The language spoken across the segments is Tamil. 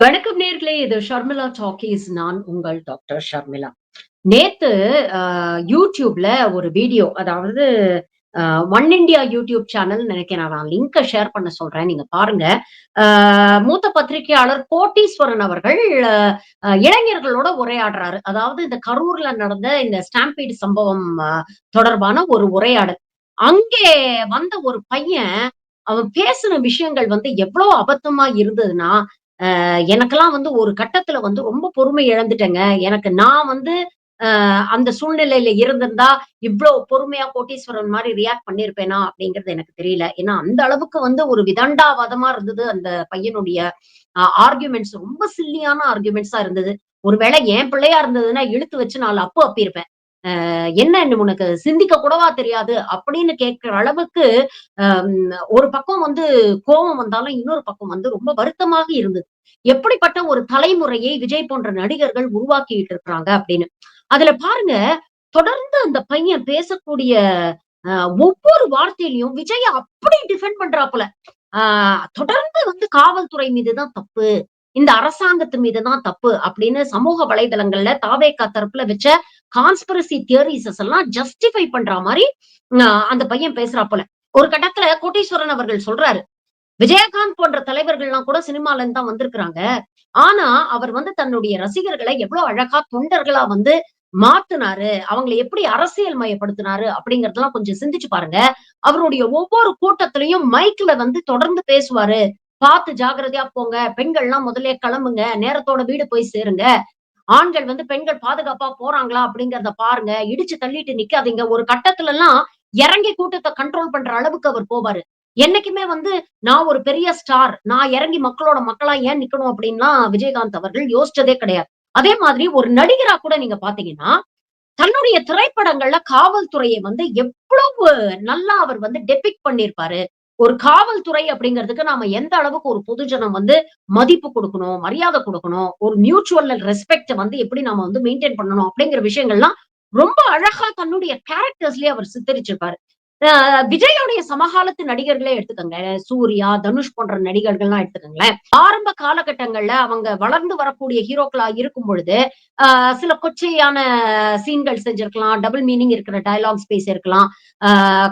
வணக்கம் நேர்களே இது ஷர்மிளா டாக்கீஸ் நான் உங்கள் டாக்டர் ஷர்மிளா. நேத்து யூடியூப்ல ஒரு வீடியோ அதாவது ஒன் இண்டியா யூடியூப் சேனல் நினைக்கிறேன். நான் லிங்கை ஷேர் பண்ண சொல்றேன். நீங்க பாருங்க. மூத்த பத்திரிகையாளர் கோட்டீஸ்வரன் அவர்கள் இளைஞர்களோட உரையாடுறாரு. அதாவது இந்த கரூர்ல நடந்த இந்த ஸ்டாம்பீடு சம்பவம் தொடர்பான ஒரு உரையாடல். அங்கே வந்த ஒரு பையன் அவன் பேசின விஷயங்கள் வந்து எவ்வளவு அபத்தமா இருந்ததுன்னா எனக்கெல்லாம் வந்து ஒரு கட்டத்துல வந்து ரொம்ப பொறுமை இழந்துட்டேங்க. எனக்கு நான் வந்து அந்த சூழ்நிலையில இருந்திருந்தா இவ்வளவு பொறுமையா கோட்டீஸ்வரன் மாதிரி ரியாக்ட் பண்ணிருப்பேனா அப்படிங்கிறது எனக்கு தெரியல. ஏன்னா அந்த அளவுக்கு வந்து ஒரு விதண்டாவாதமா இருந்தது அந்த பையனுடைய ஆர்குமெண்ட்ஸ் ரொம்ப சில்லியான ஆர்குமெண்ட்ஸா இருந்தது. ஒருவேளை என் பிள்ளையா இருந்ததுன்னா இழுத்து வச்சு நாலு அப்போ அப்பிருப்பேன் என்ன உனக்கு சிந்திக்க கூடவா தெரியாது? அப்படின்னு கேட்கிற அளவுக்கு ஒரு பக்கம் வந்து கோபம் வந்தாலும் இன்னொரு பக்கம் வந்து ரொம்ப வருத்தமாக இருந்தது. எப்படிப்பட்ட ஒரு தலைமுறையை விஜய் போன்ற நடிகர்கள் உருவாக்கிட்டு இருக்கிறாங்க அப்படின்னு. அதுல பாருங்க தொடர்ந்து அந்த பையன் பேசக்கூடிய ஒவ்வொரு வார்த்தையிலையும் விஜய அப்படி டிஃபெண்ட் பண்றாப்புல ஆஹ் தொடர்ந்து வந்து காவல்துறை மீதுதான் தப்பு இந்த அரசாங்கத்து மீதுதான் தப்பு அப்படின்னு சமூக வலைதளங்கள்ல தாவேக்கா தரப்புல வச்ச கான்ஸ்பிரசி தியரிசஸ் எல்லாம் ஜஸ்டிஃபை பண்ற மாதிரி ஆஹ் அந்த பையன் பேசுறாப்புல ஒரு கட்டத்துல கோட்டீஸ்வரன் அவர்கள் சொல்றாரு விஜயகாந்த் போன்ற தலைவர்கள்லாம் கூட சினிமால இருந்து தான் வந்திருக்கிறாங்க. ஆனா அவர் வந்து தன்னுடைய ரசிகர்களை எவ்வளவு அழகா தொண்டர்களா வந்து மாத்துனாரு அவங்களை எப்படி அரசியல் மயப்படுத்தினாரு அப்படிங்கறதெல்லாம் கொஞ்சம் சிந்திச்சு பாருங்க. அவருடைய ஒவ்வொரு கூட்டத்திலையும் மைக்ல வந்து தொடர்ந்து பேசுவாரு. பார்த்து ஜாக்கிரதையா போங்க பெண்கள்லாம் முதல்ல கிளம்புங்க நேரத்தோட வீடு போய் சேருங்க ஆண்கள் வந்து பெண்கள் பாதுகாப்பா போறாங்களா அப்படிங்கறத பாருங்க. இடிச்சு தள்ளிட்டு நிக்காதீங்க. ஒரு கட்டத்துல எல்லாம் இறங்கி கூட்டத்தை கண்ட்ரோல் பண்ற அளவுக்கு அவர் போவாரு. என்னைக்குமே வந்து நான் ஒரு பெரிய ஸ்டார் நான் இறங்கி மக்களோட மக்களா ஏன் நிக்கணும் அப்படின்லாம் விஜயகாந்த் அவர்கள் யோசிச்சதே கிடையாது. அதே மாதிரி ஒரு நடிகரா கூட நீங்க பாத்தீங்கன்னா தன்னுடைய திரைப்படங்கள்ல காவல்துறையை வந்து எவ்வளவு நல்லா அவர் வந்து டெபிக் பண்ணியிருப்பாரு ஒரு காவல்துறை அப்படிங்கிறதுக்கு நாம எந்த அளவுக்கு ஒரு பொதுஜனம் வந்து மதிப்பு கொடுக்கணும் மரியாதை கொடுக்கணும் ஒரு மியூச்சுவல் ரெஸ்பெக்ட் வந்து எப்படி நாம வந்து மெயின்டைன் பண்ணணும் அப்படிங்கிற விஷயங்கள்லாம் ரொம்ப அழகா தன்னுடைய கேரக்டர்ஸ்லயே அவர் சித்தரிச்சிருப்பாரு. விஜயோடைய சமகாலத்து நடிகர்களே எடுத்துக்கோங்க சூர்யா தனுஷ் போன்ற நடிகர்கள்லாம் எடுத்துக்கோங்களேன். ஆரம்ப காலகட்டங்கள்ல அவங்க வளர்ந்து வரக்கூடிய ஹீரோக்களா இருக்கும் பொழுது சில கொச்சையான சீன்கள் செஞ்சிருக்கலாம். டபுள் மீனிங் இருக்கிற டயலாக்ஸ் பேசியிருக்கலாம்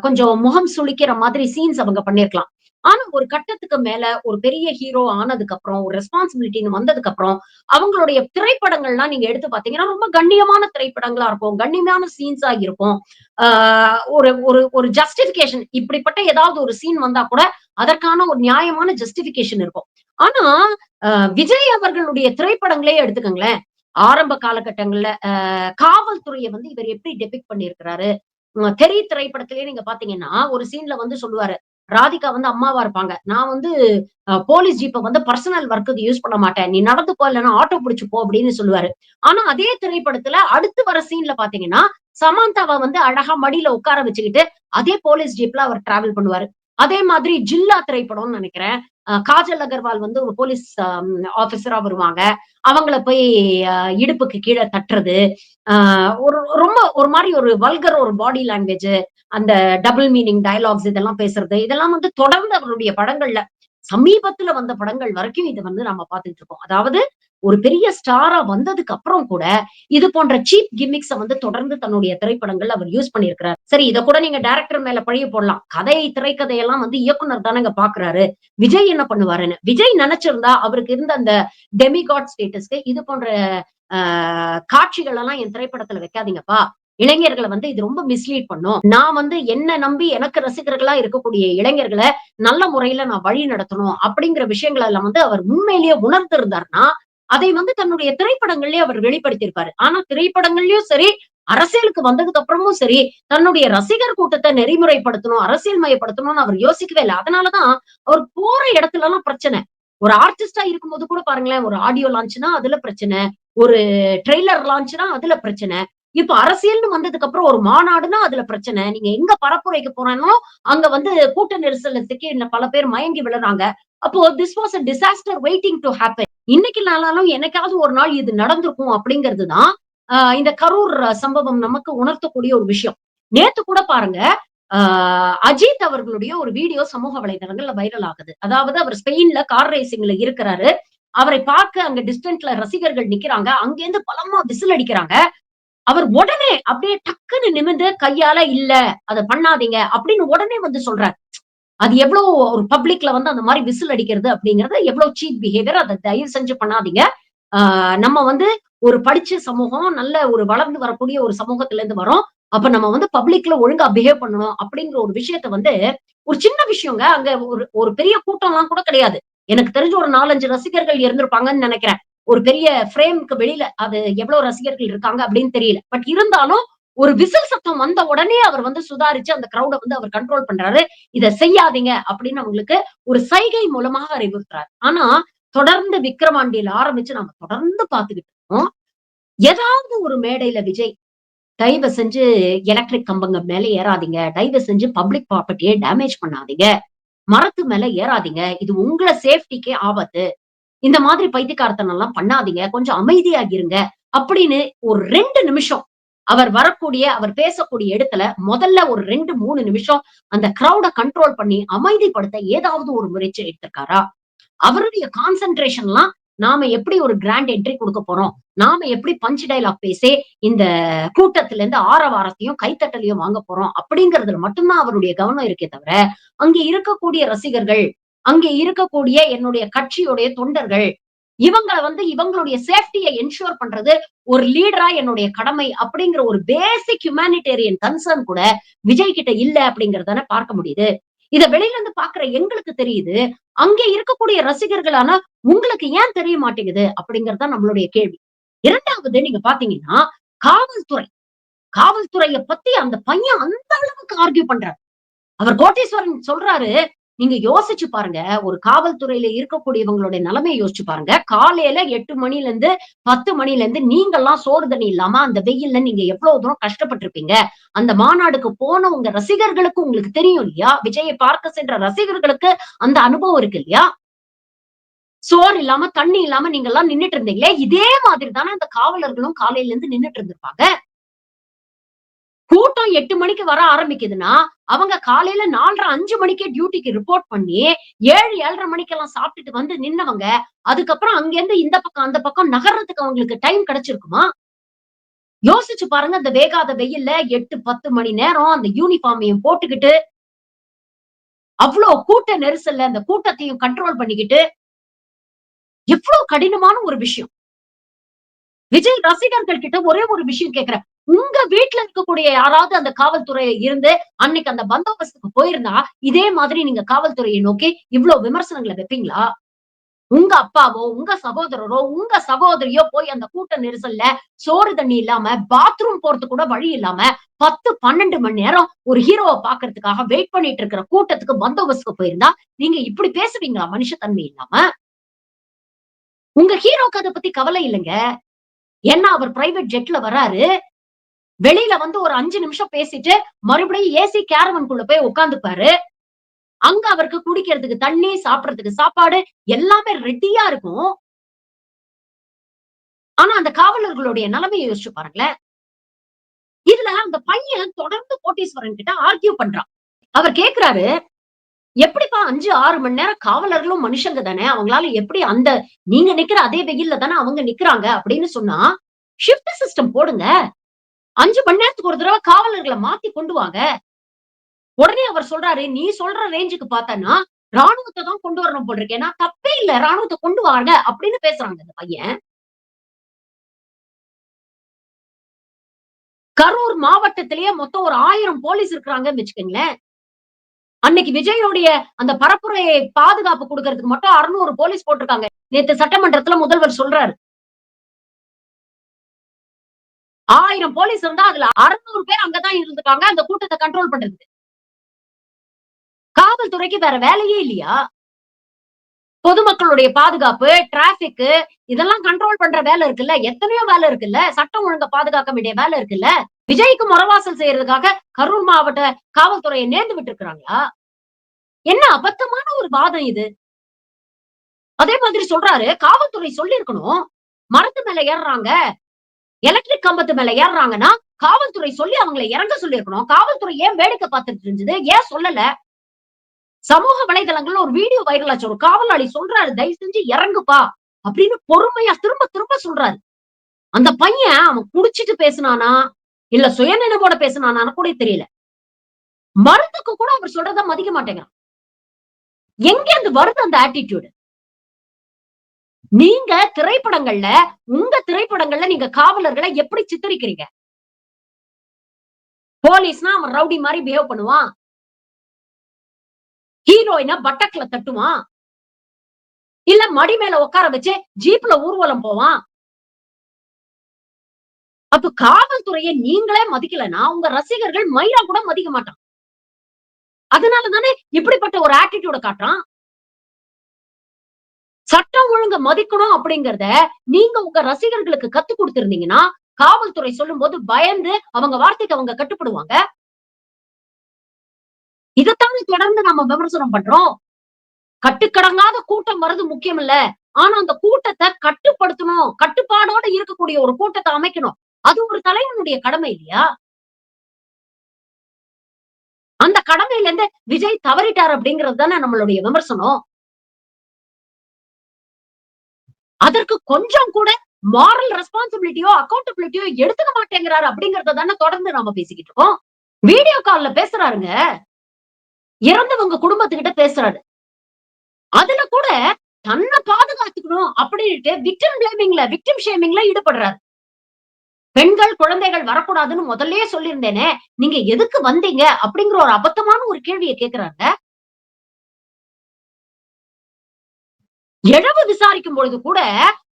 கொஞ்சம் முகம் சுளிக்கிற மாதிரி சீன்ஸ் அவங்க பண்ணிருக்கலாம். ஆனா ஒரு கட்டத்துக்கு மேல ஒரு பெரிய ஹீரோ ஆனதுக்கு அப்புறம் ஒரு ரெஸ்பான்சிபிலிட்டின்னு வந்ததுக்கு அப்புறம் அவங்களுடைய திரைப்படங்கள்லாம் நீங்க எடுத்து பாத்தீங்கன்னா ரொம்ப கண்ணியமான திரைப்படங்களா இருக்கும். கண்ணியமான சீன்ஸா இருக்கும். ஆஹ் ஒரு ஒரு ஒரு ஜஸ்டிபிகேஷன் இப்படிப்பட்ட ஏதாவது ஒரு சீன் வந்தா கூட அதற்கான ஒரு நியாயமான ஜஸ்டிபிகேஷன் இருக்கும். ஆனா ஆஹ் விஜய் அவர்களுடைய திரைப்படங்களே எடுத்துக்கோங்களேன். ஆரம்ப காலகட்டங்கள்ல காவல்துறையை வந்து இவர் எப்படி டெபிக் பண்ணியிருக்கிறாரு? தெரிய தெரி திரைப்படத்திலேயே நீங்க பாத்தீங்கன்னா ஒரு சீன்ல வந்து சொல்லுவாரு ராதிகா வந்து அம்மாவா இருப்பாங்க. நான் வந்து போலீஸ் ஜீப்பை வந்து பர்சனல் ஒர்க்குக்கு யூஸ் பண்ண மாட்டேன். நீ நடந்து போ இல்லைன்னா ஆட்டோ பிடிச்சு போ அப்படின்னு சொல்லுவாரு. ஆனா அதே திரைப்படத்துல அடுத்து வர சீன்ல பாத்தீங்கன்னா சமந்தாவை வந்து அழகா மடியில உட்கார வச்சுக்கிட்டு அதே போலீஸ் ஜீப்ல அவர் டிராவல் பண்ணுவாரு. அதே மாதிரி ஜில்லா திரைப்படம்னு நினைக்கிறேன். காஜல் அகர்வால் வந்து ஒரு போலீஸ் ஆபீசரா வருவாங்க. அவங்கள போய் இடுப்புக்கு கீழே தட்டுறது. ஒரு ரொம்ப ஒரு மாதிரி ஒரு வல்கர் ஒரு பாடி லாங்குவேஜ் அந்த டபுள் மீனிங் டயலாக்ஸ் இதெல்லாம் பேசுறது. இதெல்லாம் வந்து தொடர்ந்து அவருடைய படங்கள்ல சமீபத்துல வந்த படங்கள் வரைக்கும் இதை வந்து நம்ம பார்த்துட்டு இருக்கோம். அதாவது ஒரு பெரிய ஸ்டாரா வந்ததுக்கு அப்புறம் கூட இது போன்ற சீப் கிமிக்ஸ வந்து தொடர்ந்து தன்னுடைய திரைப்படங்கள் அவர் யூஸ் பண்ணியிருக்கிறார். சரி இத கூட நீங்க டைரக்டர் மேல பழிய போடலாம். கதை திரைக்கதையெல்லாம் வந்து இயக்குனர் தானங்க பாக்குறாரு விஜய் என்ன பண்ணுவாருன்னு? விஜய் நினைச்சிருந்தா அவருக்கு இருந்த அந்த டெமிகாட் ஸ்டேட்டஸ்க்கு இது போன்ற ஆஹ் காட்சிகள் எல்லாம் என் திரைப்படத்துல வைக்காதீங்கப்பா. இளைஞர்களை வந்து இது ரொம்ப மிஸ்லீட் பண்ணும். நான் வந்து என்ன நம்பி எனக்கு ரசிகர்களா இருக்கக்கூடிய இளைஞர்களை நல்ல முறையில நான் வழி நடத்தணும் அப்படிங்கிற விஷயங்கள் எல்லாம் வந்து அவர் உண்மையிலேயே உணர்ந்திருந்தார்னா அதை வந்து தன்னுடைய திரைப்படங்கள்லயே அவர் வெளிப்படுத்தியிருப்பாரு. ஆனா திரைப்படங்கள்லயும் சரி அரசியலுக்கு வந்ததுக்கு அப்புறமும் சரி தன்னுடைய ரசிகர் கூட்டத்தை நெறிமுறைப்படுத்தணும் அரசியல் மயப்படுத்தணும்னு அவர் யோசிக்கவே இல்லை. அதனாலதான் அவர் போற இடத்துல எல்லாம் பிரச்சனை. ஒரு ஆர்டிஸ்டா இருக்கும்போது கூட பாருங்களேன் ஒரு ஆடியோ லான்ச்னா அதுல பிரச்சனை ஒரு ட்ரெய்லர் லான்ச்னா அதுல பிரச்சனை. இப்ப அரசியல்னு வந்ததுக்கு அப்புறம் ஒரு மாநாடுனா அதுல பிரச்சனை. நீங்க எங்க பரப்புரைக்கு போறேனோ அங்க வந்து கூட்ட நெரிசல்ல சிக்கி பல பேர் மயங்கி விழுறாங்க. அப்போ this was a disaster waiting to happen இன்னைக்கு நாளாலும் எனக்காவது ஒரு நாள் இது நடந்திருக்கும் அப்படிங்கிறது தான் இந்த கரூர் சம்பவம் நமக்கு உணர்த்தக்கூடிய ஒரு விஷயம். நேத்து கூட பாருங்க அஜித் அவர்களுடைய ஒரு வீடியோ சமூக வலைதளங்கள்ல வைரல் ஆகுது. அதாவது அவர் ஸ்பெயின்ல கார் ரேசிங்ல இருக்கிறாரு. அவரை பார்க்க அங்க டிஸ்டன்ட்ல ரசிகர்கள் நிக்கிறாங்க. அங்கேருந்து பலமா விசில் அடிக்கிறாங்க. அவர் உடனே அப்படியே டக்குன்னு நிமிந்து கையால இல்ல அத பண்ணாதீங்க அப்படின்னு உடனே வந்து சொல்றாரு. அது எவ்வளவு ஒரு பப்ளிக்ல வந்து அந்த மாதிரி விசில் அடிக்கிறது அப்படிங்கறது எவ்வளவு சீப் பிஹேவியர் அதை தயவு செஞ்சு பண்ணாதீங்க. ஆஹ் நம்ம வந்து ஒரு படிச்ச சமூகம் நல்ல ஒரு வளர்ந்து வரக்கூடிய ஒரு சமூகத்துல இருந்து வரோம். அப்ப நம்ம வந்து பப்ளிக்ல ஒழுங்கா பிஹேவ் பண்ணணும் அப்படிங்கிற ஒரு விஷயத்த வந்து ஒரு சின்ன விஷயங்க அங்க ஒரு ஒரு பெரிய கூட்டம் எல்லாம் கூட கிடையாது. எனக்கு தெரிஞ்ச ஒரு நாலஞ்சு ரசிகர்கள் இருந்திருப்பாங்கன்னு நினைக்கிறேன். ஒரு பெரிய ஃப்ரேம்க்கு வெளியில அது எவ்வளவு ரசிகர்கள் இருக்காங்க அப்படின்னு தெரியல. பட் இருந்தாலும் ஒரு விசில் சத்தம் வந்த உடனே அவர் வந்து சுதாரிச்சு அந்த கிரௌட வந்து அவர் கண்ட்ரோல் பண்றாரு. இதை செய்யாதீங்க அப்படின்னு அவங்களுக்கு ஒரு சைகை மூலமாக அறிவுறுத்துறாரு. ஆனா தொடர்ந்து விக்ரமாண்டியில ஆரம்பிச்சு நாம தொடர்ந்து பார்த்துக்கிட்டு இருக்கோம். ஏதாவது ஒரு மேடையில விஜய் தயவு செஞ்சு எலக்ட்ரிக் கம்பங்க மேல ஏறாதீங்க. தயவு செஞ்சு பப்ளிக் ப்ராப்பர்ட்டியை டேமேஜ் பண்ணாதீங்க. மரத்து மேல ஏறாதீங்க. இது உங்களை சேஃப்டிக்கே ஆபத்து. இந்த மாதிரி பைத்தியக்காரத்தனம் எல்லாம் பண்ணாதீங்க. கொஞ்சம் அமைதியாகிருங்க. அப்படின்னு ஒரு ரெண்டு நிமிஷம் அவர் வரக்கூடிய அவர் பேசக்கூடிய இடத்துல முதல்ல ஒரு ரெண்டு மூணு நிமிஷம் அந்த கிரௌட கண்ட்ரோல் பண்ணி அமைதிப்படுத்த ஏதாவது ஒரு முயற்சி எடுத்திருக்காரா? அவருடைய கான்சென்ட்ரேஷன் எல்லாம் நாம எப்படி ஒரு கிராண்ட் என்ட்ரி கொடுக்க போறோம்? நாம எப்படி பஞ்ச் டைலாக் பேசி இந்த கூட்டத்துல இருந்து ஆரவாரத்தையும் கைத்தட்டலையும் வாங்க போறோம்? அப்படிங்கறதுல மட்டும்தான் அவருடைய கவனம் இருக்கே தவிர அங்கே இருக்கக்கூடிய ரசிகர்கள் அங்கே இருக்கக்கூடிய என்னுடைய கட்சியுடைய தொண்டர்கள். இவங்களை வந்து இவங்களுடைய சேஃப்டியை என்ஷூர் பண்றது ஒரு லீடரா என்னுடைய கடமை அப்படிங்கிற ஒரு பேசிக் ஹியூமானிட்டேரியன் கன்சர்ன் கூட விஜய் கிட்ட இல்ல அப்படிங்கறதான பார்க்க முடியுது. இத வெளியில இருந்து பாக்குற எங்களுக்கு தெரியுது அங்கே இருக்கக்கூடிய ரசிகர்களான உங்களுக்கு ஏன் தெரிய மாட்டேங்குது அப்படிங்கறத நம்மளுடைய கேள்வி. இரண்டாவது நீங்க பாத்தீங்கன்னா காவல்துறை. காவல்துறைய பத்தி அந்த பையன் அந்த அளவுக்கு ஆர்கியூ பண்றாரு. அவர் கோட்டீஸ்வரன் சொல்றாரு நீங்க யோசிச்சு பாருங்க. ஒரு காவல்துறையில இருக்கக்கூடியவங்களுடைய நிலைமையை யோசிச்சு பாருங்க. காலையில எட்டு மணில இருந்து பத்து மணில இருந்து நீங்கெல்லாம் சோறு தண்ணி இல்லாம அந்த வெயில்ல நீங்க எவ்வளவு தூரம் கஷ்டப்பட்டிருப்பீங்க? அந்த மாநாடுக்கு போன உங்க ரசிகர்களுக்கு உங்களுக்கு தெரியும் இல்லையா? விஜயை பார்க்க சென்ற ரசிகர்களுக்கு அந்த அனுபவம் இருக்கு இல்லையா? சோறு இல்லாம தண்ணி இல்லாம நீங்க எல்லாம் நின்னுட்டு இருந்தீங்களே? இதே மாதிரி தானே அந்த காவலர்களும் காலையில இருந்து நின்னுட்டு இருந்திருப்பாங்க. கூட்டம் எட்டு மணிக்கு வர ஆரம்பிக்குதுன்னா அவங்க காலையில நாலரை அஞ்சு மணிக்கே டியூட்டிக்கு ரிப்போர்ட் பண்ணி ஏழு ஏழரை மணிக்கெல்லாம் சாப்பிட்டுட்டு வந்து நின்னவங்க அதுக்கப்புறம் அங்கேருந்து இந்த பக்கம் அந்த பக்கம் நகர்றதுக்கு அவங்களுக்கு டைம் கிடைச்சிருக்குமா? யோசிச்சு பாருங்க அந்த வேகாத வெயில்ல எட்டு பத்து மணி நேரம் அந்த யூனிஃபார்மையும் போட்டுக்கிட்டு அவ்வளவு கூட்ட நெரிசல்ல அந்த கூட்டத்தையும் கண்ட்ரோல் பண்ணிக்கிட்டு எவ்வளவு கடினமான ஒரு விஷயம். விஜய் ரசிகர்கள் கிட்ட ஒரே ஒரு விஷயம் கேக்குறேன். உங்க வீட்டுல இருக்கக்கூடிய யாராவது அந்த காவல்துறை இருந்து அன்னைக்கு அந்த பந்தோபஸ்துக்கு போயிருந்தா இதே மாதிரி நீங்க காவல்துறையை நோக்கி இவ்வளவு விமர்சனங்களை வைப்பீங்களா? உங்க அப்பாவோ உங்க சகோதரரோ உங்க சகோதரியோ போய் அந்த கூட்ட நெரிசல்ல சோறு தண்ணி இல்லாம பாத்ரூம் போறது கூட வழி இல்லாம பத்து பன்னெண்டு மணி நேரம் ஒரு ஹீரோவை பாக்குறதுக்காக வெயிட் பண்ணிட்டு இருக்கிற கூட்டத்துக்கு பந்தோபஸ்துக்கு போயிருந்தா நீங்க இப்படி பேசுவீங்களா? மனுஷத்தன்மை இல்லாம? உங்க ஹீரோக்கு அதை பத்தி கவலை இல்லைங்க. ஏன்னா அவர் பிரைவேட் ஜெட்ல வராரு வெளியில வந்து ஒரு அஞ்சு நிமிஷம் பேசிட்டு மறுபடியும் ஏசி கேரவன்குள்ள போய் உட்காந்துப்பாரு அங்க அவருக்கு குடிக்கிறதுக்கு தண்ணி சாப்பிடறதுக்கு சாப்பாடு எல்லாமே ரெடியா இருக்கும். ஆனா அந்த காவலர்களுடைய நிலைமையை யோசிச்சு பாருங்களேன். இதுல அந்த பையன் தொடர்ந்து கோட்டீஸ்வரன் கிட்ட ஆர்கியூ பண்றான். அவர் கேக்குறாரு எப்படிப்பா அஞ்சு ஆறு மணி நேரம் காவலர்களும் மனுஷங்க தானே? அவங்களால எப்படி அந்த நீங்க நிக்கிற அதே வெயில்ல தானே அவங்க நிக்கிறாங்க? அப்படின்னு சொன்னா ஷிஃப்ட் சிஸ்டம் போடுங்க. அஞ்சு மணி நேரத்துக்கு ஒரு தடவை காவலர்களை மாத்தி கொண்டு வாங்க. உடனே அவர் சொல்றாரு நீ சொல்ற ரேஞ்சுக்கு பார்த்தனா ராணுவத்தை தான் கொண்டு வரணும் போல் இருக்கேன் தப்பே இல்ல. ராணுவத்தை கொண்டு வாங்க அப்படின்னு பேசுறாங்க இந்த பையன். கரூர் மாவட்டத்திலேயே மொத்தம் ஒரு ஆயிரம் போலீஸ் இருக்கிறாங்கன்னு வச்சுக்கோங்களேன். அன்னைக்கு விஜயனுடைய அந்த பரப்புரையை பாதுகாப்பு கொடுக்கறதுக்கு மட்டும் அறுநூறு போலீஸ் போட்டிருக்காங்க. நேத்து சட்டமன்றத்துல முதல்வர் சொல்றாரு ஆயிரம் போலீஸ் இருந்தா அதுல அறுநூறு பேர் அங்கதான் இருந்துட்டாங்க அந்த கூட்டத்தை கண்ட்ரோல் பண்றது காவல்துறைக்கு வேற வேலையே இல்லையா? பொதுமக்களுடைய பாதுகாப்பு டிராபிக் இதெல்லாம் கண்ட்ரோல் பண்ற வேலை இருக்குல்ல? எத்தனையோ வேலை இருக்குல்ல? சட்டம் ஒழுங்க பாதுகாக்க வேண்டிய வேலை இருக்குல்ல? விஜய்க்கு முறவாசல் செய்யறதுக்காக கரூர் மாவட்ட காவல்துறையை நேர்ந்து விட்டு இருக்கிறாங்களா என்ன அபத்தமான ஒரு வாதம் இது? அதே மாதிரி சொல்றாரு காவல்துறை சொல்லிருக்கணும் மரத்து மேல ஏறுறாங்க. எலக்ட்ரிக் கம்பத்து மேல ஏறுறாங்கன்னா காவல்துறை சொல்லி அவங்களை இறங்க சொல்லியிருக்கணும். காவல்துறை ஏன் வேடிக்கை பார்த்துட்டு இருந்தது? ஏன் சொல்லல? சமூக வலைதளங்கள்ல ஒரு வீடியோ வைரல் ஆச்சு. ஒரு காவலாளி சொல்றாரு தயவு செஞ்சு இறங்குப்பா அப்படின்னு பொறுமையா திரும்ப திரும்ப சொல்றாரு. அந்த பையன் அவன் குடிச்சிட்டு பேசினானா இல்ல சுயநினைவோட பேசினானா கூட தெரியல. மருந்துக்கு கூட அவர் சொல்றத மதிக்க மாட்டேங்கிறான். எங்க இருந்து வருது அந்த ஆட்டிடியூடு நீங்க திரைப்படங்கள்ல உங்க திரைப்படங்கள்ல நீங்க காவலர்களை எப்படி சித்தரிக்கிறீங்க? போலீஸ்னா அவன் ரவுடி மாதிரி பிஹேவ் பண்ணுவான். ஹீரோயினா பட்டக்ல தட்டுவான். இல்ல மடி மேல உட்கார வச்சு ஜீப்ல ஊர்வலம் போவான். அப்ப காவல்துறையை நீங்களே மதிக்கலன்னா உங்க ரசிகர்கள் மயிலா கூட மதிக்க மாட்டான். அதனால தானே இப்படிப்பட்ட ஒரு ஆட்டிடியூட காட்டுறான். சட்டம் ஒழுங்க மதிக்கணும் அப்படிங்கறத நீங்க உங்க ரசிகர்களுக்கு கத்து கொடுத்திருந்தீங்கன்னா காவல்துறை சொல்லும் போது பயந்து அவங்க வார்த்தைக்கு அவங்க கட்டுப்படுவாங்க. இதைத்தானே தொடர்ந்து நம்ம விமர்சனம் பண்றோம். கட்டுக்கடங்காத கூட்டம் வர்றது முக்கியம் இல்ல ஆனா அந்த கூட்டத்தை கட்டுப்படுத்தணும். கட்டுப்பாடோட இருக்கக்கூடிய ஒரு கூட்டத்தை அமைக்கணும். அது ஒரு தலைவனுடைய கடமை இல்லையா? அந்த கடமையில இருந்து விஜய் தவறிட்டார் அப்படிங்கிறது தானே நம்மளுடைய விமர்சனம். அதற்கு கொஞ்சம் கூட மாரல் ரெஸ்பான்சிபிலிட்டியோ அக்கௌண்டபிலிட்டியோ எடுத்துக்க மாட்டேங்கிறாரு அப்படிங்கறத தானே தொடர்ந்து நாம பேசிக்கிட்டு இருக்கோம். வீடியோ கால்ல பேசுறாருங்க. இறந்தவங்க குடும்பத்துக்கிட்ட பேசுறாரு. அதுல கூட தன்னை பாதுகாத்துக்கணும் அப்படின்ட்டு விக்டிம் பிளேமிங்ல விக்டிம் ஷேமிங்ல ஈடுபடுறாரு. பெண்கள் குழந்தைகள் வரக்கூடாதுன்னு முதல்லயே சொல்லியிருந்தேனே. நீங்க எதுக்கு வந்தீங்க அப்படிங்கிற ஒரு அபத்தமான ஒரு கேள்வியை கேட்கிறாங்க இழவு விசாரிக்கும் பொழுது கூட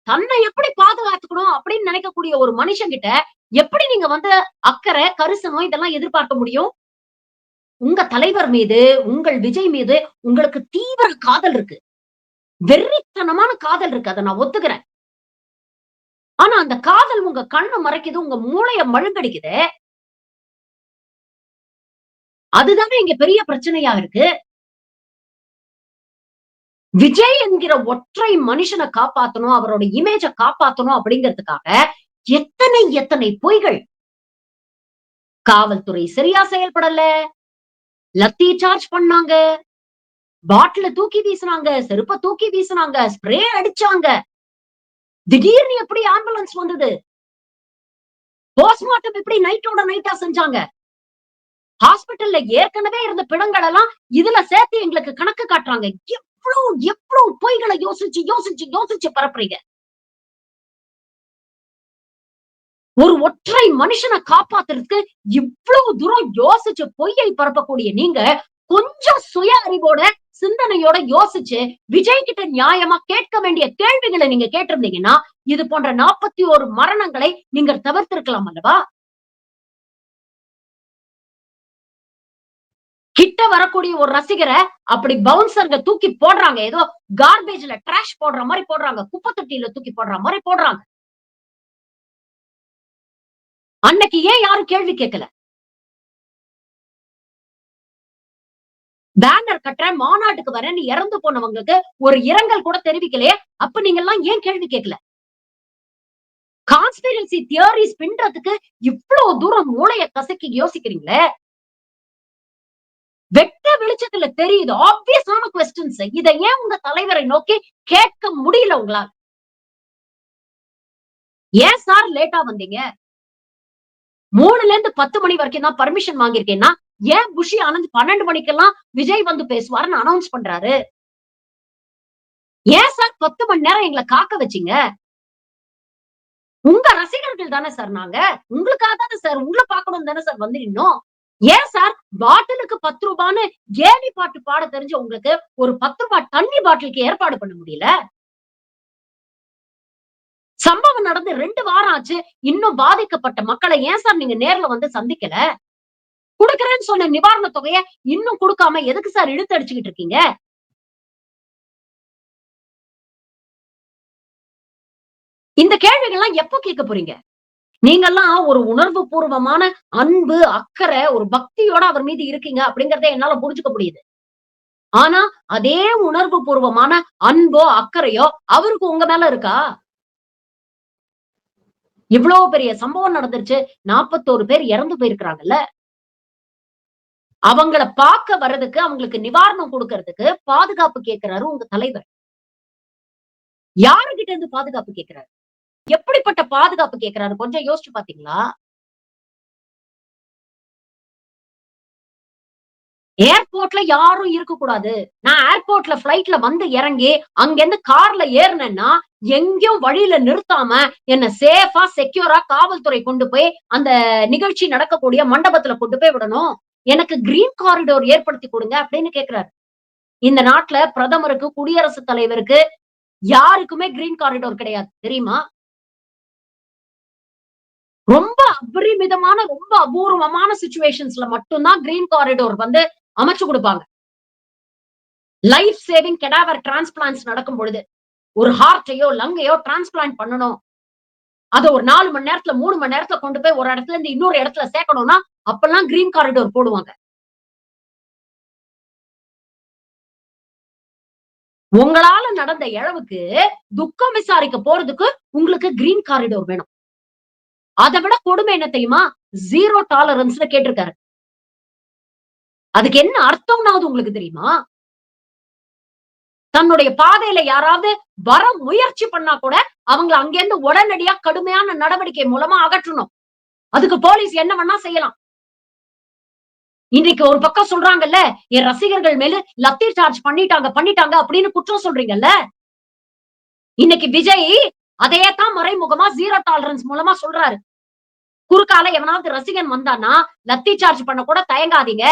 தன்னை எப்படி பாதுகாத்துக்கணும் அப்படின்னு நினைக்கக்கூடிய ஒரு மனுஷங்கிட்ட எப்படி நீங்க வந்து அக்கறை கரிசனம் இதெல்லாம் எதிர்பார்க்க முடியும்? உங்க தலைவர் மீது உங்கள் விஜய் மீது உங்களுக்கு தீவிர காதல் இருக்கு. வெறித்தனமான காதல் இருக்கு. அதை நான் ஒத்துக்கிறேன். ஆனா அந்த காதல் உங்க கண்ணை மறைக்குது உங்க மூளைய மழுங்கடிக்குது. அதுதானே இங்க பெரிய பிரச்சனையா இருக்கு. விஜய் என்கிற ஒற்றை மனுஷனை காப்பாத்தணும் அவரோட இமேஜ காப்பாத்தணும் அப்படிங்கிறதுக்காக எத்தனை எத்தனை பொய்கள்? காவல்துறை சரியா செயல்படல. லத்தி சார்ஜ் பண்ணாங்க. பாட்டில தூக்கி வீசினாங்க. செருப்ப தூக்கி வீசினாங்க. ஸ்ப்ரே அடிச்சாங்க. திடீர்னு எப்படி ஆம்புலன்ஸ் வந்தது? போஸ்ட்மார்ட்டம் எப்படி நைட்டோட நைட்டா செஞ்சாங்க? ஹாஸ்பிட்டல்ல ஏற்கனவே இருந்த பிணங்கள் எல்லாம் இதுல சேர்த்து எங்களுக்கு கணக்கு காட்டுறாங்க. எவ்வளவு எவ்வளவு பொய்களை யோசிச்சு யோசிச்சு யோசிச்சு பரப்புறீங்க? ஒரு ஒற்றை மனுஷனை காப்பாத்துறதுக்கு இவ்வளவு தூரம் யோசிச்சு பொய்யை பரப்பக்கூடிய நீங்க கொஞ்சம் சுய அறிவோட சிந்தனையோட யோசிச்சு விஜய் கிட்ட நியாயமா கேட்க வேண்டிய கேள்விகளை நீங்க கேட்டிருந்தீங்கன்னா இது போன்ற நாற்பத்தி ஒரு மரணங்களை நீங்க தவிர்த்திருக்கலாம் அல்லவா? கிட்ட வரக்கூடிய ஒரு ரசிகரை அப்படி பவுன்சருங்க தூக்கி போடுறாங்க. ஏதோ கார்பேஜ்ல ட்ராஷ் போடுற மாதிரி போடுறாங்க. குப்பை தொட்டியில தூக்கி போடுற மாதிரி போடுறாங்க. அன்னைக்கு ஏன் யாரும் கேள்வி கேட்கல? பேனர் கட்டுறேன் மாநாட்டுக்கு வரேன்னு இறந்து போனவங்களுக்கு ஒரு இரங்கல் கூட தெரிவிக்கலையே. அப்ப நீங்க எல்லாம் ஏன் கேள்வி கேட்கல? கான்ஸ்பிரன்சி தியரிஸ் பின்றதுக்கு இவ்வளவு தூரம் மூளைய கசக்கி யோசிக்கிறீங்களே? வெட்ட வெளிச்சத்துல தெரியுது ஆப்வியஸான கொஸ்டின்ஸ் இதை ஏன் உங்க தலைவரை நோக்கி கேட்க முடியல உங்களால்? ஏன் சார் லேட்டா வந்தீங்க? மூணுல இருந்து பத்து மணி வரைக்கும் தான் பர்மிஷன் வாங்கியிருக்கேன்னா ஏன் புஷி ஆனந்த் பன்னெண்டு மணிக்கெல்லாம் விஜய் வந்து பேசுவாருன்னு அனௌன்ஸ் பண்றாரு? ஏன் சார் பத்து மணி நேரம் எங்களை காக்க வச்சீங்க? உங்க ரசிகர்கள் தானே சார் நாங்க. உங்களுக்காக தானே சார் உங்களை பார்க்கணும் தானே சார் வந்து நின்னோம் ஏன் சார்? பாட்டிலுக்கு பத்து ரூபான்னு கேலி பாட்டு பாட தெரிஞ்ச உங்களுக்கு ஒரு பத்து ரூபாய் தண்ணி பாட்டிலுக்கு ஏற்பாடு பண்ண முடியல? சம்பவம் நடந்து ரெண்டு வாரம் ஆச்சு. இன்னும் பாதிக்கப்பட்ட மக்களை ஏன் சார் நீங்க நேர்ல வந்து சந்திக்கல? குடுக்கறேன்னு சொன்ன நிவாரண தொகைய இன்னும் கொடுக்காம எதுக்கு சார் இழுத்து அடிச்சுக்கிட்டு இருக்கீங்க? இந்த கேள்விகள்லாம் எப்போ கேட்க போறீங்க? நீங்கெல்லாம் ஒரு உணர்வு பூர்வமான அன்பு அக்கறை ஒரு பக்தியோட அவர் மீது இருக்கீங்க அப்படிங்கறத என்னால புரிஞ்சுக்க முடியுது. ஆனா அதே உணர்வு பூர்வமான அன்போ அக்கறையோ அவருக்கு உங்க மேல இருக்கா? இவ்வளவு பெரிய சம்பவம் நடந்துருச்சு. நாற்பத்தோரு பேர் இறந்து போயிருக்கிறாங்கல்ல. அவங்கள பார்க்க வர்றதுக்கு அவங்களுக்கு நிவாரணம் கொடுக்கறதுக்கு பாதுகாப்பு கேட்கிறாரு உங்க தலைவர். யாருகிட்ட இருந்து பாதுகாப்பு கேட்கிறாரு? எப்படிப்பட்ட பாதுகாப்பு கேட்கிறாரு கொஞ்சம் யோசிச்சு பாத்தீங்களா? ஏர்போர்ட்ல யாரும் இருக்க கூடாது. நான் ஏர்போர்ட்ல பிளைட்ல வந்து இறங்கி அங்கிருந்து கார்ல ஏறினேன்னா எங்கேயும் வழியில நிறுத்தாம என்ன சேஃபா செக்யூரா காவல்துறை கொண்டு போய் அந்த நிகழ்ச்சி நடக்கக்கூடிய மண்டபத்துல கொண்டு போய் விடணும். எனக்கு கிரீன் காரிடோர் ஏற்படுத்தி கொடுங்க அப்படின்னு கேக்குறாரு. இந்த நாட்டுல பிரதமருக்கு குடியரசுத் தலைவருக்கு யாருக்குமே கிரீன் காரிடோர் கிடையாது. தெரியுமா? ரொம்ப அபரிமிதமான ரொம்ப அபூர்வமான சுச்சுவேஷன்ஸ்ல மட்டும்தான் கிரீன் காரிடோர் வந்து அமைச்சு கொடுப்பாங்க. லைஃப் சேவிங் கெடாவர் டிரான்ஸ்பிளான்ஸ் நடக்கும் பொழுது ஒரு ஹார்ட்டையோ லங்கையோ டிரான்ஸ்பிளான்ட் பண்ணணும். அதை ஒரு நாலு மணி நேரத்துல மூணு மணி நேரத்துல கொண்டு போய் ஒரு இடத்துல இருந்து இன்னொரு இடத்துல சேர்க்கணும்னா அப்பெல்லாம் கிரீன் காரிடோர் போடுவாங்க. உங்களால நடந்த இழவுக்கு துக்கம் விசாரிக்க போறதுக்கு உங்களுக்கு கிரீன் காரிடோர் வேணும். அதை விட கொடுமை என்ன தெரியுமா? ஜீரோ டாலரன்ஸ்ல கேட்டிருக்காரு. அதுக்கு என்ன அர்த்தம்னாவது உங்களுக்கு தெரியுமா? தன்னுடைய பாதையில யாராவது வர முயற்சி பண்ணா கூட அவங்களை அங்கிருந்து உடனடியா கடுமையான நடவடிக்கை மூலமா அகற்றணும். அதுக்கு போலீஸ் என்ன வேணா செய்யலாம். இன்னைக்கு ஒரு பக்கம் சொல்றாங்கல்ல என் ரசிகர்கள் மேல லத்தி சார்ஜ் பண்ணிட்டாங்க பண்ணிட்டாங்க அப்படின்னு குற்றம் சொல்றீங்கல்ல? இன்னைக்கு விஜய் அதையே தான் மறைமுகமா ஜீரோ டாலரன்ஸ் மூலமா சொல்றாரு. குறுக்கால எவனாவது ரசிகன் வந்தானா லத்தி சார்ஜ் பண்ண கூட தயங்காதீங்க.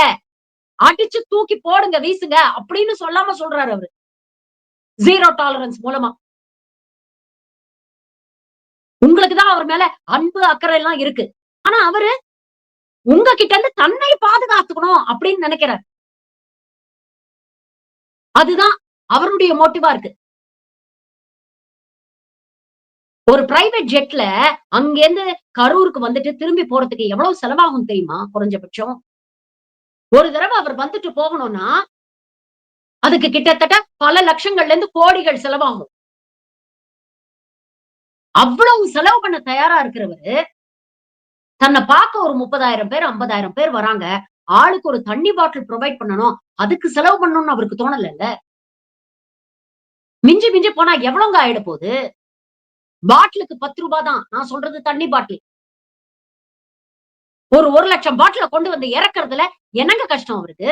அடிச்சு தூக்கி போடுங்க வீசுங்க அப்படின்னு சொல்லாம சொல்றாரு அவரு. ஜீரோ டாலரன்ஸ் மூலமா. உங்களுக்கு தான் அவர் மேல அன்பு அக்கறை எல்லாம் இருக்கு. ஆனா அவரு உங்ககிட்ட இருந்து தன்னை பாதுகாத்துக்கணும் அப்படின்னு நினைக்கிறார். அதுதான் அவருடைய மோட்டிவா இருக்கு. ஒரு பிரைவேட் ஜெட்ல அங்கேருந்து கரூருக்கு வந்துட்டு திரும்பி போறதுக்கு எவ்வளவு செலவாகும் தெரியுமா? குறைஞ்சபட்சம். ஒரு தடவை அவர் வந்துட்டு போகணும்னா அதுக்கு கிட்டத்தட்ட பல லட்சங்கள்ல இருந்து கோடிகள் செலவாகும். அவ்வளவு செலவு பண்ண தயாரா இருக்கிறவரு தன்னை பார்க்க ஒரு முப்பதாயிரம் பேர் ஐம்பதாயிரம் பேர் வராங்க. ஆளுக்கு ஒரு தண்ணி பாட்டில் ப்ரொவைட் பண்ணணும். அதுக்கு செலவு பண்ணணும்னு அவருக்கு தோணல மிஞ்சி மிஞ்சி போனா எவ்வளவுங்க ஆயிட போகுது பாட்டிலுக்கு பத்து ரூபாய் தான். நான் சொல்றது தண்ணி பாட்டில். ஒரு ஒரு லட்சம் பாட்டில கொண்டு வந்து இறக்குறதுல என்னங்க கஷ்டம் அவருக்கு?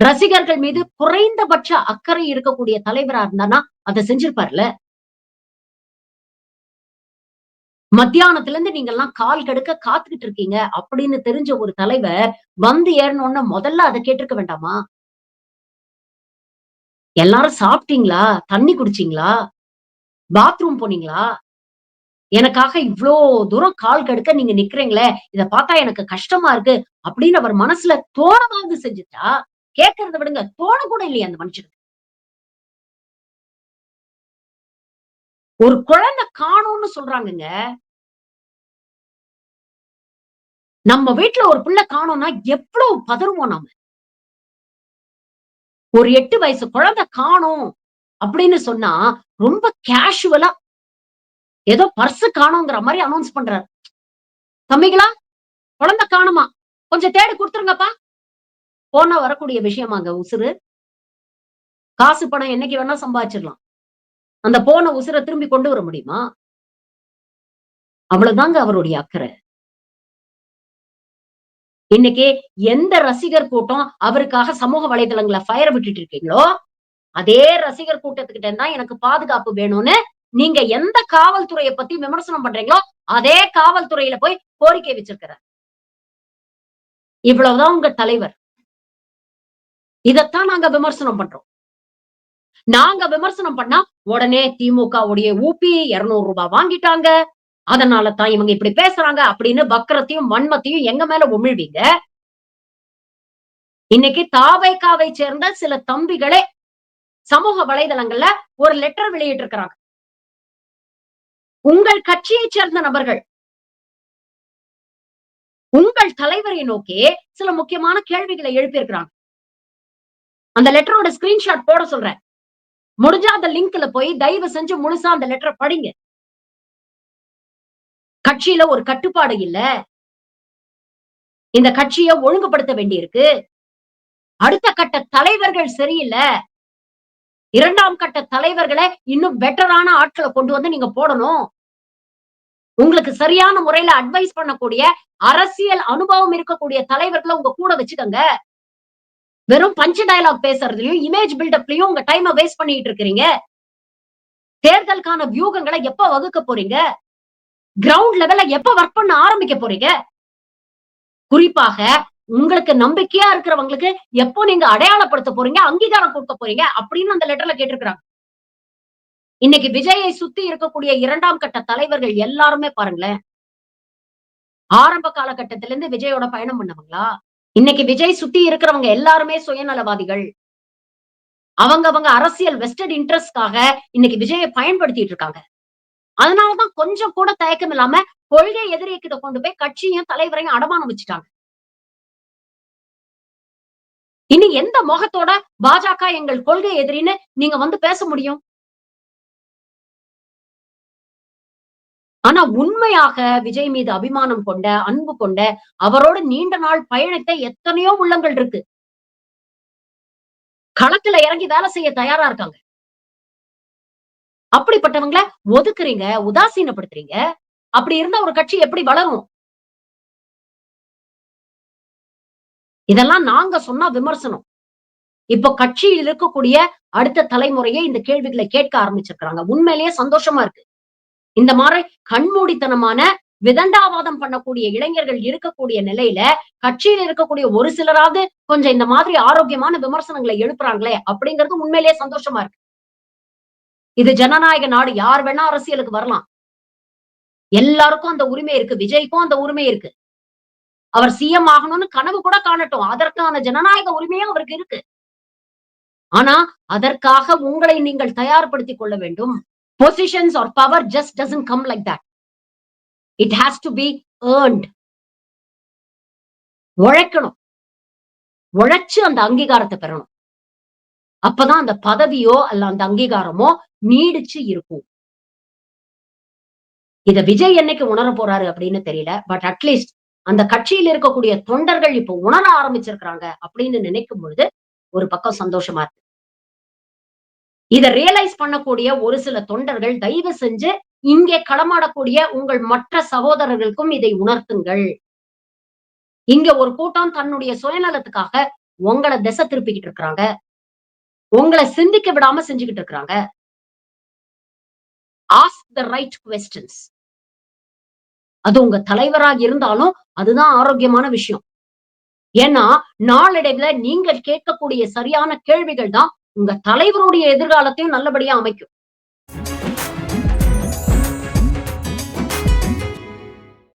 ரசிகர்கள் மீது குறைந்தபட்ச அக்கறை இருக்கக்கூடிய தலைவரா இருந்தானா அதை செஞ்சிருப்பார்ல? மத்தியானத்துல இருந்து நீங்க எல்லாம் கால் கெடுக்க காத்துக்கிட்டு இருக்கீங்க அப்படின்னு தெரிஞ்ச ஒரு தலைவர் வந்து ஏறணும்னு முதல்ல அதை கேட்டிருக்க வேண்டாமா? எல்லாரும் சாப்பிட்டீங்களா? தண்ணி குடிச்சீங்களா? பாத்ரூம் போனீங்களா? எனக்காக இவ்வளோ தூரம் கால் கெடுக்க நீங்க நிக்கிறீங்களே இத பார்த்தா எனக்கு கஷ்டமா இருக்கு அப்படின்னு அவர் மனசுல தோணமாவது செஞ்சுட்டா கேட்கறத விடுங்க தோண கூட இல்லையா அந்த மனுஷனுக்கு. ஒரு குழந்தை காணும்னு சொல்றாங்கங்க. நம்ம வீட்டுல ஒரு பிள்ளை காணோம்னா எவ்வளவு பதறுவோம் நாம. ஒரு எட்டு வயசு குழந்தை காணும் அப்படின்னு சொன்னா ரொம்ப கேஷுவலா ஏதோ பர்ஸ் காணுங்கிற மாதிரி அனௌன்ஸ் பண்றாரு. தம்பிகளா குழந்தை காணுமா? கொஞ்சம் தேடி கொடுத்துருங்கப்பா. போனா வரக்கூடிய விஷயமாங்க உசுறு? காசு பணம் என்னைக்கு வேணா சம்பாதிச்சிடலாம். அந்த போன உசுரை திரும்பி கொண்டு வர முடியுமா? அவ்வளவுதாங்க அவருடைய அக்கறை. இன்னைக்கு எந்த ரசிகர் கூட்டம் அவருக்காக சமூக வலைதளங்களை ஃபயர் விட்டுட்டு இருக்கீங்களோ அதே ரசிகர் கூட்டத்துக்கிட்ட தான் எனக்கு பாதுகாப்பு வேணும்னு நீங்க எந்த காவல்துறையை பத்தி விமர்சனம் பண்றீங்களோ அதே காவல்துறையில போய் கோரிக்கை வச்சிருக்கிறார். இவ்வளவுதான் உங்க தலைவர். இதத்தான் நாங்க விமர்சனம் பண்றோம். நாங்க விமர்சனம் பண்ணா உடனே திமுக உடைய ஊபி இருநூறு ரூபாய் வாங்கிட்டாங்க. அதனால தான் இவங்க இப்படி பேசுறாங்க அப்படின்னு வக்கரத்தையும் வன்மத்தையும் எங்க மேல உமிழ்வீங்க? இன்னைக்கு தாவைக்காவை சேர்ந்த சில தம்பிகளே சமூக வலைதளங்கள்ல ஒரு லெட்டர் வெளியிட்டு இருக்கிறாங்க உங்கள் கட்சியை சேர்ந்த நபர்கள் உங்கள் தலைவரை நோக்கி சில முக்கியமான கேள்விகளை எழுப்பியிருக்கிறாங்க. அந்த லெட்டரோட ஸ்கிரீன்ஷாட் போட சொல்றேன். முடிஞ்சா அந்த லிங்க்ல போய் தயவு செஞ்சு முழுசா அந்த லெட்டரை படிங்க. கட்சியில ஒரு கட்டுப்பாடு இல்ல. இந்த கட்சியை ஒழுங்குபடுத்த வேண்டியிருக்கு. அடுத்த கட்ட தலைவர்கள் சரியில்லை. இரண்டாம் கட்ட தலைவர்களை இன்னும் பெட்டரான ஆட்களை கொண்டு வந்து நீங்க போடணும். உங்களுக்கு சரியான முறையில அட்வைஸ் பண்ணக்கூடிய அரசியல் அனுபவம் இருக்கக்கூடிய தலைவர்களை உங்க கூட வச்சுக்கோங்க. வெறும் பஞ்ச டயலாக் பேசுறதுலயும் இமேஜ் பில்டப்லயும் உங்க டைமை வேஸ்ட் பண்ணிட்டு இருக்கிறீங்க. தேர்தலுக்கான வியூகங்களை எப்ப வகுக்க போறீங்க? கிரவுண்ட் லெவல்ல எப்ப ஒர்க் பண்ண ஆரம்பிக்க போறீங்க? குறிப்பாக உங்களுக்கு நம்பிக்கையா இருக்கிறவங்களுக்கு எப்போ நீங்க அடையாளப்படுத்த போறீங்க அங்கீகாரம் கொடுக்க போறீங்க அப்படின்னு அந்த லெட்டர்ல கேட்டிருக்கிறாங்க. இன்னைக்கு விஜயை சுத்தி இருக்கக்கூடிய இரண்டாம் கட்ட தலைவர்கள் எல்லாருமே பாருங்களேன். ஆரம்ப காலகட்டத்தில இருந்து விஜயோட பயணம் பண்ணவங்களா? இன்னைக்கு விஜய் சுத்தி இருக்கிறவங்க எல்லாருமே சுயநலவாதிகள். அவங்க அவங்க அரசியல் வெஸ்டட் இன்ட்ரெஸ்ட்காக இன்னைக்கு விஜயை பயன்படுத்திட்டு இருக்காங்க. அதனாலதான் கொஞ்சம் கூட தயக்கம் இல்லாம கொள்கை எதிரியை கிட்ட கொண்டு போய் கட்சியும் தலைவரையும் அடமானம் வச்சுட்டாங்க. இனி எந்த முகத்தோட பாஜக எங்கள் கொள்கை எதிரின்னு நீங்க வந்து பேச முடியும்? ஆனா உண்மையாக விஜய் மீது அபிமானம் கொண்ட அன்பு கொண்ட அவரோட நீண்ட நாள் பயணித்த எத்தனையோ உள்ளங்கள் இருக்கு. களத்துல இறங்கி வேலை செய்ய தயாரா இருக்காங்க. அப்படிப்பட்டவங்கள ஒதுக்குறீங்க உதாசீனப்படுத்துறீங்க. அப்படி இருந்தா ஒரு கட்சி எப்படி வளரும்? இதெல்லாம் நாங்க சொன்னா விமர்சனம். இப்போ கட்சியில் இருக்கக்கூடிய அடுத்த தலைமுறையை இந்த கேள்விகளை கேட்க ஆரம்பிச்சிருக்கிறாங்க. உண்மையிலேயே சந்தோஷமா இருக்கு. இந்த மாதிரி கண்மூடித்தனமான விதண்டாவாதம் பண்ணக்கூடிய இளைஞர்கள் இருக்கக்கூடிய நிலையில கட்சியில் இருக்கக்கூடிய ஒரு சிலராவது கொஞ்சம் இந்த மாதிரி ஆரோக்கியமான விமர்சனங்களை எழுப்புறாங்களே அப்படிங்கிறது உண்மையிலேயே சந்தோஷமா இருக்கு. இது ஜனநாயக நாடு யார் வேணா அரசியலுக்கு வரலாம். எல்லாருக்கும் அந்த உரிமை இருக்கு விஜய்க்கும் அந்த உரிமை இருக்கு. அவர் சிஎம் ஆகணும்னு கனவு கூட காணட்டும். அதற்கான ஜனநாயக உரிமையும் அவருக்கு இருக்கு. ஆனா அதற்காக உங்களை நீங்கள் தயார்படுத்திக் கொள்ள வேண்டும். Positions are power just doesn't come like that it has to be earned உழைக்கணும். உழைச்சு அந்த அங்கீகாரத்தை பெறணும். அப்பதான் அந்த பதவியோ அல்ல அந்த அங்கீகாரமோ நீடிச்சு இருக்கும். இத விஜய் என்னைக்கு உணர போறாரு அப்படின்னு தெரியல. பட் அட்லீஸ்ட் அந்த கட்சியில் இருக்கக்கூடிய தொண்டர்கள் இப்போ உணர ஆரம்பிச்சிருக்கிறாங்க அப்படின்னு நினைக்கும் பொழுது ஒரு பக்கம் சந்தோஷமா இருக்கு. இத ரியலைஸ் பண்ணக்கூடிய ஒரு சில தொண்டர்கள் தயவு செஞ்சு இங்கே களமாடக்கூடிய உங்கள் மற்ற சகோதரர்களுக்கும் இதை உணர்த்துங்கள். இங்க ஒரு கூட்டம் தன்னுடைய சுயநலத்துக்காக உங்களை திசை திருப்பிக்கிட்டு இருக்கிறாங்க. உங்களை சிந்திக்க விடாம செஞ்சுக்கிட்டு இருக்கிறாங்க. ஆஸ்க் த ரைட் கொஸ்டின்ஸ் அது உங்க தலைவராக இருந்தாலும் அதுதான் ஆரோக்கியமான விஷயம். ஏன்னா நாளடைவுல நீங்கள் கேட்கக்கூடிய சரியான கேள்விகள் தான் உங்க தலைவருடைய எதிர்காலத்தையும் நல்லபடியா அமைக்கும்.